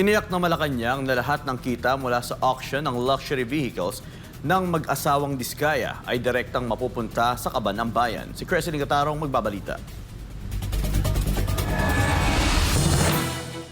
Tiniyak ng Malacanang na lahat ng kita mula sa auction ng luxury vehicles ng mag-asawang Diskaya ay direktang mapupunta sa kaban ng bayan. Si Cresley Gatarong magbabalita.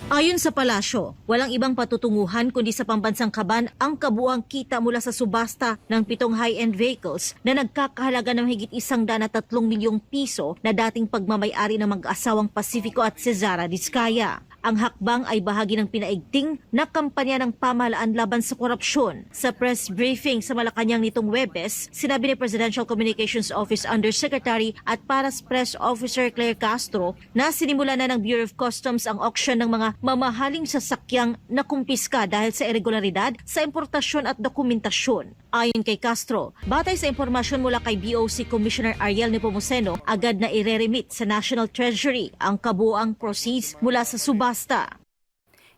Ayon sa palasyo, walang ibang patutunguhan kundi sa pambansang kaban ang kabuang kita mula sa subasta ng pitong high-end vehicles na nagkakahalaga ng higit isang daan at tatlong milyong piso na dating pagmamayari ng mag-asawang Pacifico at Cesara Diskaya. Ang hakbang ay bahagi ng pinaigting na kampanya ng pamahalaan laban sa korupsyon. Sa press briefing sa Malacanang nitong Webes, sinabi ni Presidential Communications Office Undersecretary at Paras Press Officer Claire Castro na sinimula na ng Bureau of Customs ang auction ng mga mamahaling sasakyang nakumpiska dahil sa irregularidad sa importasyon at dokumentasyon. Ayon kay Castro, batay sa impormasyon mula kay BOC Commissioner Ariel Nepomuceno, agad na ireremit sa National Treasury ang kabuang proceeds mula sa subasta.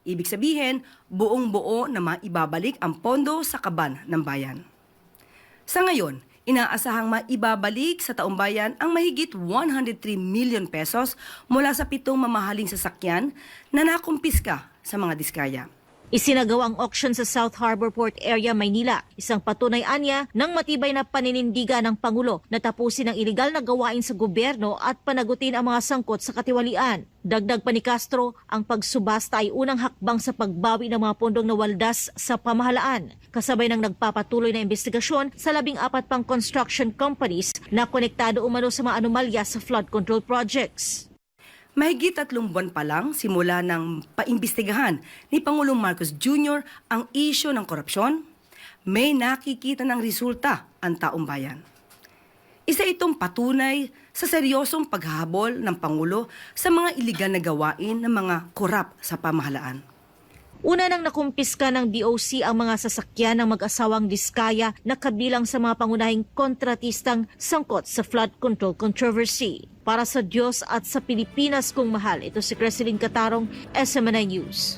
Ibig sabihin, buong-buo na maibabalik ang pondo sa kaban ng bayan. Sa ngayon, inaasahang maibabalik sa taong bayan ang mahigit 103 million pesos mula sa pitong mamahaling sasakyan na nakumpiska sa mga diskaya. Isinagawa ang auction sa South Harbor Port Area, Maynila. Isang patunay anya ng matibay na paninindiga ng Pangulo na tapusin ang iligal na gawain sa gobyerno at panagutin ang mga sangkot sa katiwalian. Dagdag pa ni Castro, ang pagsubasta ay unang hakbang sa pagbawi ng mga pondong nawaldas sa pamahalaan. Kasabay ng nagpapatuloy na investigasyon sa labing apat pang construction companies na konektado umano sa mga anomalya sa flood control projects. Mahigit tatlong buwan pa lang simula ng paimbestigahan ni Pangulong Marcos Jr. ang isyo ng korupsyon, may nakikita ng resulta ang taong bayan. Isa itong patunay sa seryosong paghahabol ng Pangulo sa mga iligal na gawain ng mga korap sa pamahalaan. Una nang nakumpiska ng DOC ang mga sasakyan ng mag-asawang Diskaya na kabilang sa mga pangunahing kontratistang sangkot sa flood control controversy. Para sa Diyos at sa Pilipinas kung mahal, ito si Creseline Katarong, SMNI News.